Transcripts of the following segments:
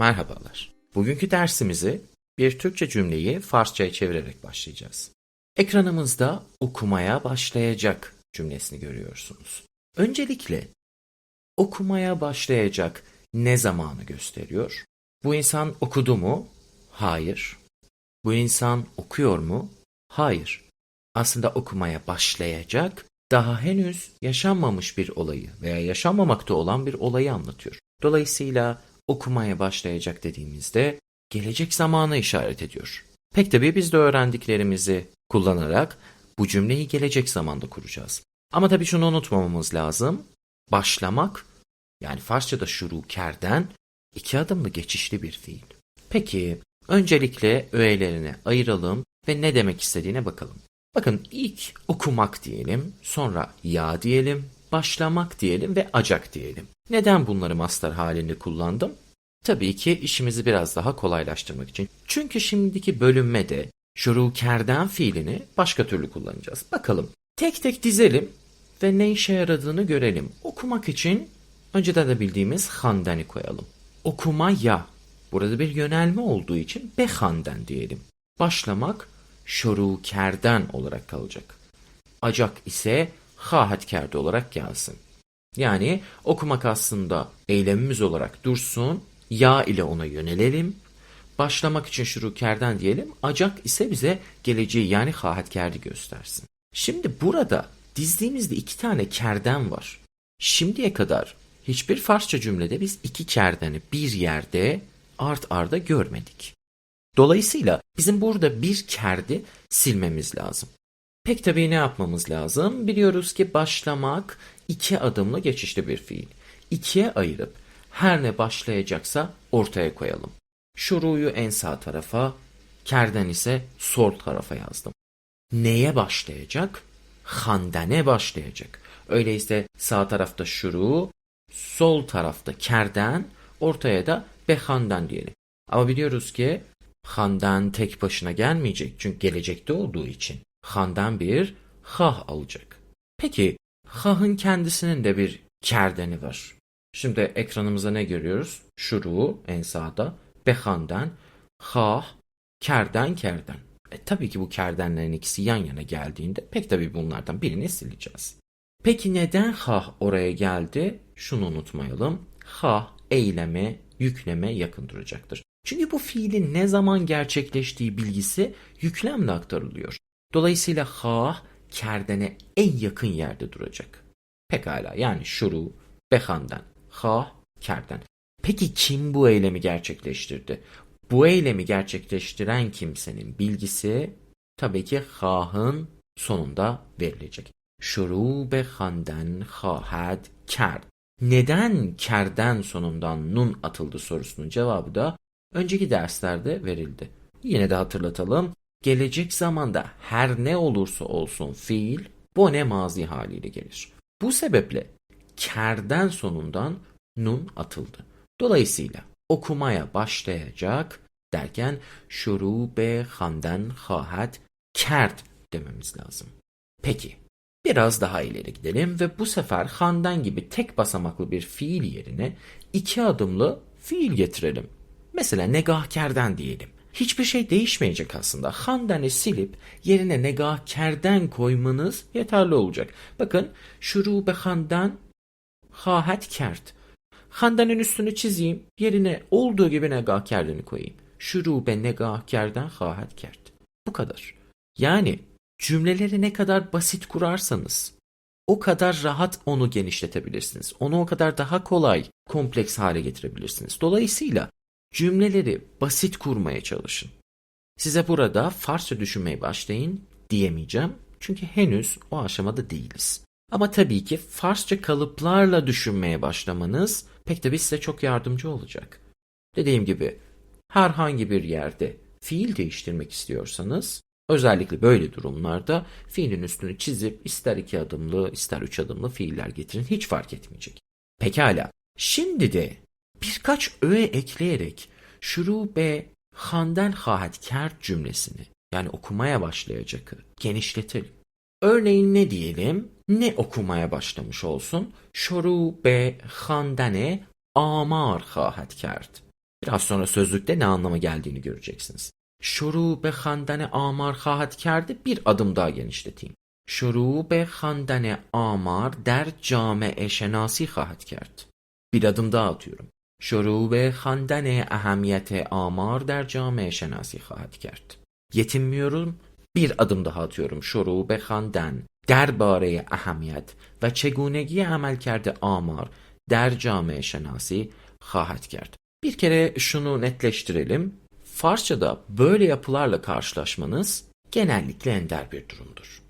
Merhabalar. Bugünkü dersimizi bir Türkçe cümleyi Farsçaya çevirerek başlayacağız. Ekranımızda okumaya başlayacak cümlesini görüyorsunuz. Öncelikle okumaya başlayacak ne zamanı gösteriyor? Bu insan okudu mu? Hayır. Bu insan okuyor mu? Hayır. Aslında okumaya başlayacak daha henüz yaşanmamış bir olayı veya yaşanmamakta olan bir olayı anlatıyor. Dolayısıyla okumaya başlayacak dediğimizde gelecek zamanı işaret ediyor. Pek tabii biz de öğrendiklerimizi kullanarak bu cümleyi gelecek zamanda kuracağız. Ama tabii şunu unutmamamız lazım. Başlamak yani Farsçada şurukerden iki adımlı geçişli bir fiil. Peki öncelikle öğelerini ayıralım ve ne demek istediğine bakalım. Bakın ilk okumak diyelim, sonra ya diyelim, başlamak diyelim ve acak diyelim. Neden bunları master halinde kullandım? Tabii ki işimizi biraz daha kolaylaştırmak için. Çünkü şimdiki bölünmede şurukerden fiilini başka türlü kullanacağız. Bakalım tek tek dizelim ve ne işe yaradığını görelim. Okumak için önceden de bildiğimiz handani koyalım. Okuma ya. Burada bir yönelme olduğu için behanden diyelim. Başlamak şurukerden olarak kalacak. Acak ise hahatkerde olarak gelsin. Yani okumak aslında eylemimiz olarak dursun, ya ile ona yönelelim. Başlamak için şurukerden diyelim, acak ise bize geleceği yani hahatkerdi göstersin. Şimdi burada dizdiğimizde iki tane kerden var. Şimdiye kadar hiçbir Farsça cümlede biz iki kerdeni bir yerde art arda görmedik. Dolayısıyla bizim burada bir kerdi silmemiz lazım. Pek tabii ne yapmamız lazım? Biliyoruz ki başlamak iki adımlı geçişli bir fiil. İkiye ayırıp her ne başlayacaksa ortaya koyalım. Şuruyu en sağ tarafa, kerden ise sol tarafa yazdım. Neye başlayacak? Handane başlayacak. Öyleyse sağ tarafta şuru, sol tarafta kerden, ortaya da behandan diyelim. Ama biliyoruz ki handan tek başına gelmeyecek çünkü gelecekte olduğu için. Handan bir hah alacak. Peki hahın kendisinin de bir kerdeni var. Şimdi ekranımıza ne görüyoruz? Şuru en sağda, behandan, hah, kerden kerden. E, tabii ki bu kerdenlerin ikisi yan yana geldiğinde pek tabii bunlardan birini sileceğiz. Peki neden hah oraya geldi? Şunu unutmayalım. Hah eyleme, yükleme yakın duracaktır. Çünkü bu fiilin ne zaman gerçekleştiği bilgisi yüklemle aktarılıyor. Dolayısıyla ha kerdene en yakın yerde duracak. Pekala yani şuru, behandan, ha kerden. Peki kim bu eylemi gerçekleştirdi? Bu eylemi gerçekleştiren kimsenin bilgisi tabii ki ha'nın sonunda verilecek. Şuru behandan hahad kerd. Neden kerden sonundan nun atıldı sorusunun cevabı da önceki derslerde verildi. Yine de hatırlatalım. Gelecek zamanda her ne olursa olsun fiil bone mazi haliyle gelir. Bu sebeple kerden sonundan nun atıldı. Dolayısıyla okumaya başlayacak derken şurube hamden hahat kert dememiz lazım. Peki biraz daha ileri gidelim ve bu sefer handan gibi tek basamaklı bir fiil yerine iki adımlı fiil getirelim. Mesela negahkerden diyelim. Hiçbir şey değişmeyecek aslında. Handan'ı silip yerine negahkerden koymanız yeterli olacak. Bakın şurube handan hahet kert. Handan'ın üstünü çizeyim. Yerine olduğu gibi negahkerden'i koyayım. Şurube negahkerden hahet kert. Bu kadar. Yani cümleleri ne kadar basit kurarsanız o kadar rahat onu genişletebilirsiniz. Onu o kadar daha kolay kompleks hale getirebilirsiniz. Dolayısıyla Cümleleri basit kurmaya çalışın. Size burada Farsça düşünmeye başlayın diyemeyeceğim. Çünkü henüz o aşamada değiliz. Ama tabii ki Farsça kalıplarla düşünmeye başlamanız pek tabii size çok yardımcı olacak. Dediğim gibi herhangi bir yerde fiil değiştirmek istiyorsanız özellikle böyle durumlarda fiilin üstünü çizip ister iki adımlı ister üç adımlı fiiller getirin hiç fark etmeyecek. Pekala şimdi de birkaç öğe ekleyerek şurube handen hahat kert cümlesini yani okumaya başlayacakı genişletelim. Örneğin ne diyelim? ne okumaya başlamış olsun? Şoru be handane amar khahat kerd. Biraz sonra sözlükte ne anlama geldiğini göreceksiniz. Şoru be handane amar khahat kerdi bir adım daha genişleteyim. Şoru be handane amar der came eşenasi khahat kerd. Bir adım daha atıyorum. Şoru be handane ehemmiyete amar der came eşenasi khahat kerd. Yetinmiyorum. Bir adım daha atıyorum. Şoru be handan درباره اهمیت و چگونگی عملکرد آمار در جامعه şenasi خواهد کرد. Bir kere şunu netleştirelim. Farsçada böyle yapılarla karşılaşmanız genellikle ender bir durumdur.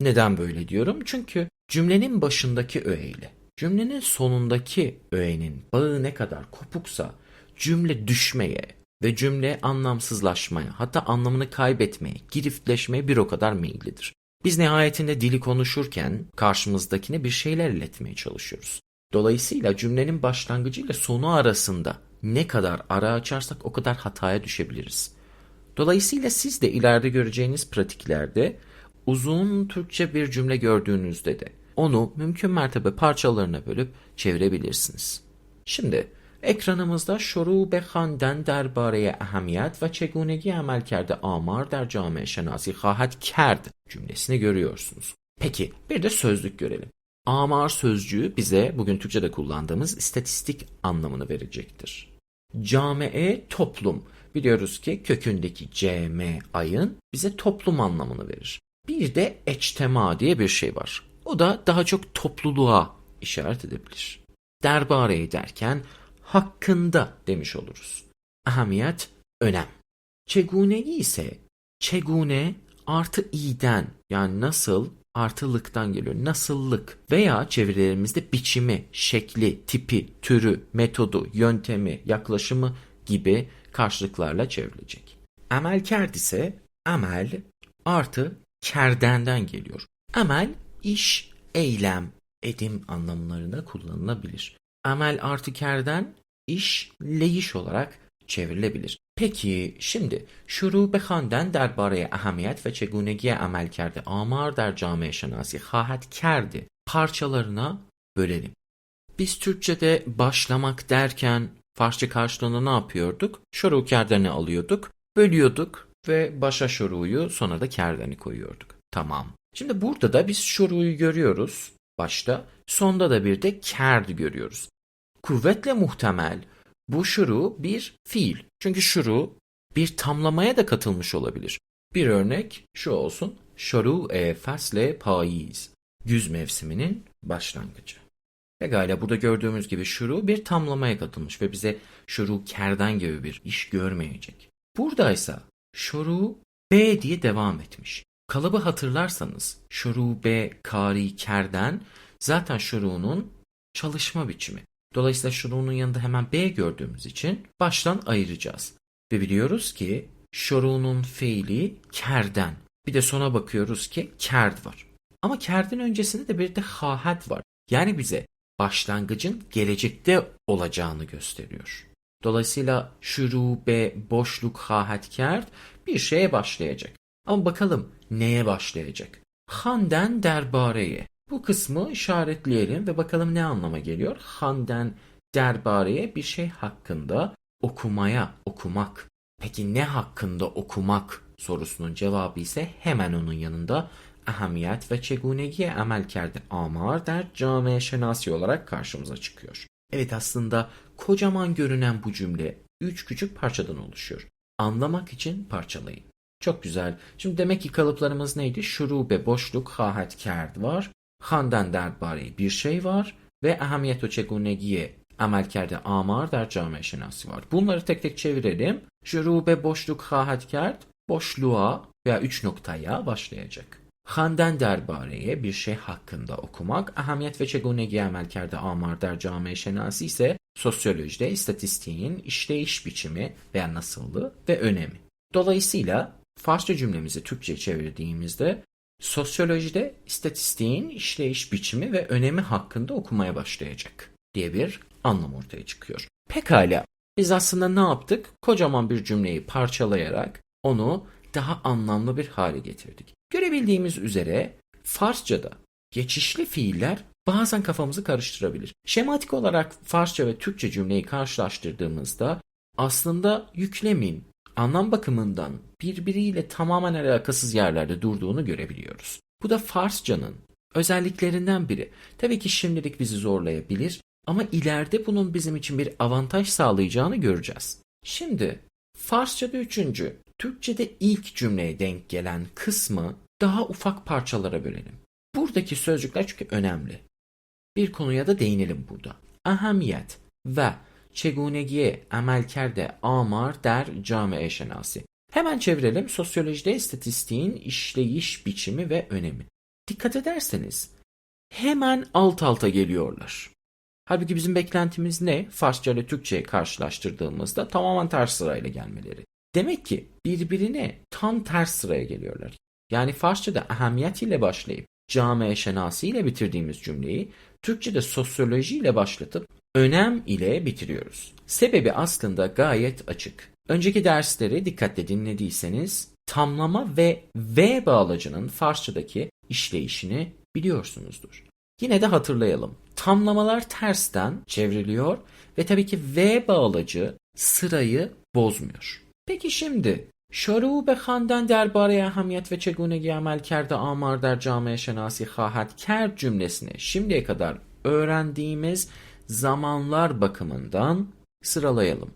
Neden böyle diyorum? Çünkü cümlenin başındaki öğeyle cümlenin sonundaki öğenin bağı ne kadar kopuksa cümle düşmeye ve cümle anlamsızlaşmaya hatta anlamını kaybetmeye, giriftleşmeye bir o kadar meyillidir. Biz nihayetinde dili konuşurken karşımızdakine bir şeyler iletmeye çalışıyoruz. Dolayısıyla cümlenin başlangıcı ile sonu arasında ne kadar ara açarsak o kadar hataya düşebiliriz. Dolayısıyla siz de ileride göreceğiniz pratiklerde uzun Türkçe bir cümle gördüğünüzde de onu mümkün mertebe parçalarına bölüp çevirebilirsiniz. Şimdi ekranımızda şoru be handen derbareye ehemmiyet ve çegunegi kerde amar der cami şenasi hahat kerd cümlesini görüyorsunuz. Peki bir de sözlük görelim. Amar sözcüğü bize bugün Türkçe'de kullandığımız istatistik anlamını verecektir. Cami'e toplum. Biliyoruz ki kökündeki cm ayın bize toplum anlamını verir. Bir de eçtema diye bir şey var. O da daha çok topluluğa işaret edebilir. Derbare derken hakkında demiş oluruz. Ahamiyet, önem. Çeguneyi ise çegune artı iyiden yani nasıl artılıktan geliyor. Nasıllık veya çevirilerimizde biçimi, şekli, tipi, türü, metodu, yöntemi, yaklaşımı gibi karşılıklarla çevrilecek. Amelkerd ise amel artı kerdenden geliyor. Amel iş, eylem, edim anlamlarında kullanılabilir. Amel artı kerden iş, leyiş olarak çevrilebilir. Peki şimdi şuru بخواندن درباره اهمیت ve چگونگی amel کرده amar der cami şenasi خواهد kerdi parçalarına bölelim. Biz Türkçe'de başlamak derken Farsça karşılığında ne yapıyorduk? Şuru kerdeni alıyorduk, bölüyorduk ve başa şuruyu sonra da kerdeni koyuyorduk. Tamam. Şimdi burada da biz şuruyu görüyoruz başta. Sonda da bir de kerd görüyoruz. Kuvvetle muhtemel bu şuru bir fiil. Çünkü şuru bir tamlamaya da katılmış olabilir. Bir örnek şu olsun. Şuru e fasle payiz. Güz mevsiminin başlangıcı. Pekala burada gördüğümüz gibi şuru bir tamlamaya katılmış ve bize şuru kerden gibi bir iş görmeyecek. Buradaysa şuru B diye devam etmiş. Kalıbı hatırlarsanız şurube, kari, kerden zaten şurunun çalışma biçimi. Dolayısıyla şurunun yanında hemen B gördüğümüz için baştan ayıracağız. Ve biliyoruz ki şurunun fiili kerden. Bir de sona bakıyoruz ki kerd var. Ama kerdin öncesinde de bir de hahet var. Yani bize başlangıcın gelecekte olacağını gösteriyor. Dolayısıyla şurube, boşluk, hahet, kerd bir şeye başlayacak. Ama bakalım neye başlayacak? Handen derbareye. Bu kısmı işaretleyelim ve bakalım ne anlama geliyor? Handen derbareye bir şey hakkında okumaya, okumak. Peki ne hakkında okumak sorusunun cevabı ise hemen onun yanında ahamiyet ve çegunegi amel kerdi amar der cami şenasi olarak karşımıza çıkıyor. Evet aslında kocaman görünen bu cümle üç küçük parçadan oluşuyor. Anlamak için parçalayın. Çok güzel. Şimdi demek ki kalıplarımız neydi? Şurube, boşluk, hahet, kerd var. Şey var. Ve ehemmiyet ve çegunegiye amel kerde amar der cami şenası var. Bunları tek tek çevirelim. Şurube, boşluk, hahet, kerd boşluğa veya üç noktaya başlayacak. Handan derbareye bir şey hakkında okumak, ahamiyet ve çegunegi amel kerde amar der cami şenası ise sosyolojide istatistiğin işleyiş biçimi veya nasıllığı ve önemi. Dolayısıyla Farsça cümlemizi Türkçe çevirdiğimizde sosyolojide istatistiğin işleyiş biçimi ve önemi hakkında okumaya başlayacak diye bir anlam ortaya çıkıyor. Pekala biz aslında ne yaptık? Kocaman bir cümleyi parçalayarak onu daha anlamlı bir hale getirdik. Görebildiğimiz üzere Farsçada geçişli fiiller bazen kafamızı karıştırabilir. Şematik olarak Farsça ve Türkçe cümleyi karşılaştırdığımızda aslında yüklemin anlam bakımından birbiriyle tamamen alakasız yerlerde durduğunu görebiliyoruz. Bu da Farsçanın özelliklerinden biri. Tabii ki şimdilik bizi zorlayabilir ama ileride bunun bizim için bir avantaj sağlayacağını göreceğiz. Şimdi Farsçada üçüncü, Türkçe'de ilk cümleye denk gelen kısmı daha ufak parçalara bölelim. Buradaki sözcükler çünkü önemli. Bir konuya da değinelim burada. Ahamiyet ve çegunegiye amelkerde amar der camiye şenasi. Hemen çevirelim sosyolojide istatistiğin işleyiş biçimi ve önemi. Dikkat ederseniz hemen alt alta geliyorlar. Halbuki bizim beklentimiz ne? Farsça ile Türkçe'ye karşılaştırdığımızda tamamen ters sırayla gelmeleri. Demek ki birbirine tam ters sıraya geliyorlar. Yani Farsça'da ahamiyet ile başlayıp camiye şenası ile bitirdiğimiz cümleyi Türkçe'de sosyoloji ile başlatıp önem ile bitiriyoruz. Sebebi aslında gayet açık. Önceki dersleri dikkatle dinlediyseniz tamlama ve V bağlacının Farsçadaki işleyişini biliyorsunuzdur. Yine de hatırlayalım. Tamlamalar tersten çevriliyor ve tabii ki V bağlacı sırayı bozmuyor. Peki şimdi شروع به خواندن درباره اهمیت ve چگونگی عمل کرده آمار در جامعه شناسی خواهد کرد cümlesini şimdiye kadar öğrendiğimiz zamanlar bakımından sıralayalım.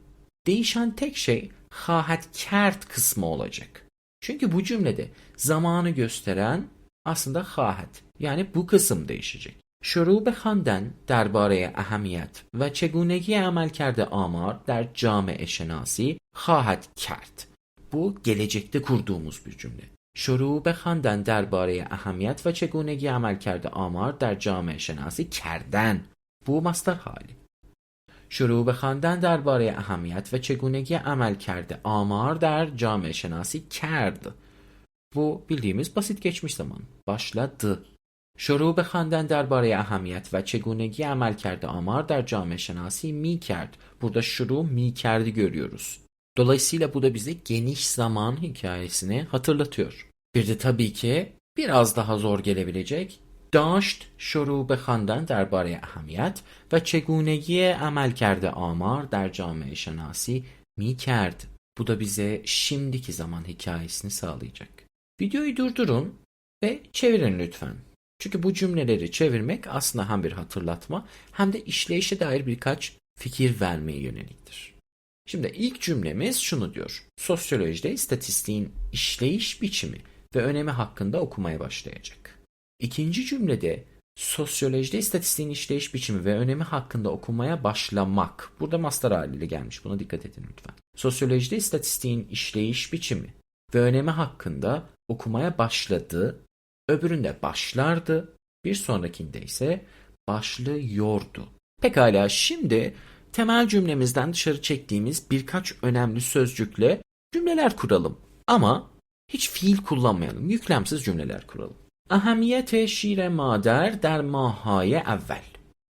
Değişen tek şey خواهد کرد kısmı olacak. Çünkü bu cümlede zamanı gösteren aslında خواهد yani bu kısım değişecek. شروع به خواندن درباره اهمیت و چگونگی عملکرد آمار در جامعه شناسی خواهد کرد. Bu gelecekte kurduğumuz bir cümle. شروع به خواندن درباره اهمیت و چگونگی عملکرد آمار در جامعه شناسی کردن. Bu mastar hali. شروع به خواندن درباره اهمیت و چگونگی عملکرد آمار در جامعه شناسی کرد. Bu bildiğimiz basit geçmiş zaman. Başladı. شروع به خواندن درباره اهمیت و چگونگی عملکرد آمار در جامعه شناسی می کرد. Burada şuru mi kerdi görüyoruz. Dolayısıyla bu da bize geniş zaman hikayesini hatırlatıyor. Bir de tabii ki biraz daha zor gelebilecek داشت شروع به خواندن درباره اهمیت و چگونگی عملکرد آمار در جامعه شناسی می کرد. Bu da bize şimdiki zaman hikayesini sağlayacak. Videoyu durdurun ve çevirin lütfen. Çünkü bu cümleleri çevirmek aslında hem bir hatırlatma hem de işleyişe dair birkaç fikir vermeye yöneliktir. Şimdi ilk cümlemiz şunu diyor. Sosyolojide istatistiğin işleyiş biçimi ve önemi hakkında okumaya başlayacak. İkinci cümlede sosyolojide istatistiğin işleyiş biçimi ve önemi hakkında okumaya başlamak. Burada master haliyle gelmiş. Buna dikkat edin lütfen. Sosyolojide istatistiğin işleyiş biçimi ve önemi hakkında okumaya başladı. Öbüründe başlardı. Bir sonrakinde ise başlıyordu. Pekala şimdi temel cümlemizden dışarı çektiğimiz birkaç önemli sözcükle cümleler kuralım. Ama hiç fiil kullanmayalım. Yüklemsiz cümleler kuralım. اهمیت شیر مادر در ماههای اول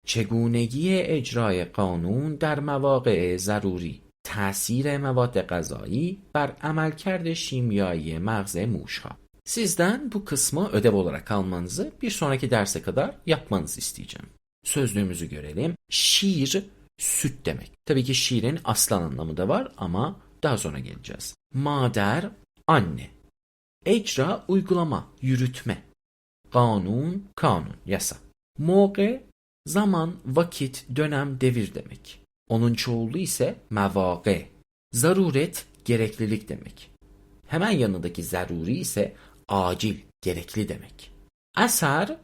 چگونگی اجرای قانون در مواقع ضروری تأثیر مواد غذایی بر عملکرد شیمیایی مغز موشها Sizden bu kısmı ödev olarak almanızı bir sonraki derse kadar yapmanızı isteyeceğim. Sözlüğümüzü görelim. Şiir süt demek. Tabii ki şiirin aslan anlamı da var ama daha sonra geleceğiz. Mader anne. Ecra uygulama, yürütme. Kanun, kanun, yasa. Moğe, zaman, vakit, dönem, devir demek. Onun çoğulu ise mevage. Zaruret, gereklilik demek. Hemen yanındaki zaruri ise acil, gerekli demek. Eser,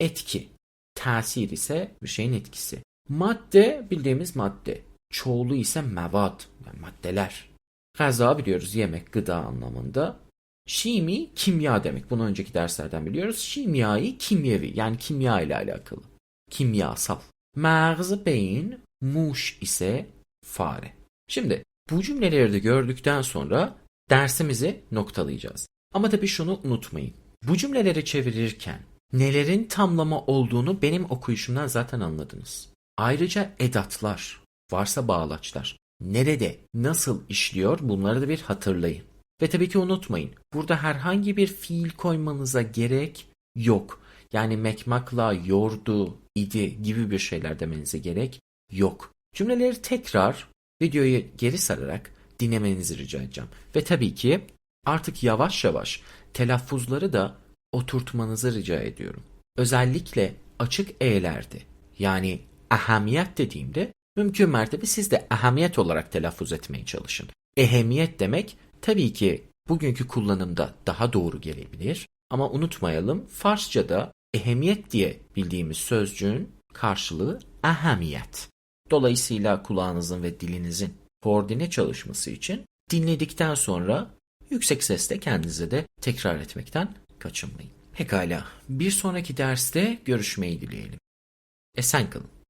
etki. Tesir ise bir şeyin etkisi. Madde, bildiğimiz madde. Çoğulu ise mevad, yani maddeler. Gıza biliyoruz yemek, gıda anlamında. Şimi kimya demek. Bunu önceki derslerden biliyoruz. Şimyayı kimyevi yani kimya ile alakalı. Kimyasal. Mağzı beyin, muş ise fare. Şimdi bu cümleleri de gördükten sonra dersimizi noktalayacağız. Ama tabii şunu unutmayın. Bu cümleleri çevirirken nelerin tamlama olduğunu benim okuyuşumdan zaten anladınız. Ayrıca edatlar, varsa bağlaçlar, nerede, nasıl işliyor bunları da bir hatırlayın. Ve tabii ki unutmayın. Burada herhangi bir fiil koymanıza gerek yok. Yani mekmakla, yordu, idi gibi bir şeyler demenize gerek yok. Cümleleri tekrar Videoyu geri sararak dinlemenizi rica edeceğim. Ve tabii ki artık yavaş yavaş telaffuzları da oturtmanızı rica ediyorum. Özellikle açık E'lerde yani ahamiyet dediğimde mümkün mertebe siz de ahamiyet olarak telaffuz etmeye çalışın. Ehemiyet demek tabii ki bugünkü kullanımda daha doğru gelebilir ama unutmayalım Farsçada ehemiyet diye bildiğimiz sözcüğün karşılığı ahamiyet. Dolayısıyla kulağınızın ve dilinizin koordine çalışması için dinledikten sonra yüksek sesle kendinize de tekrar etmekten kaçınmayın. Pekala, bir sonraki derste görüşmeyi dileyelim. Esen kalın.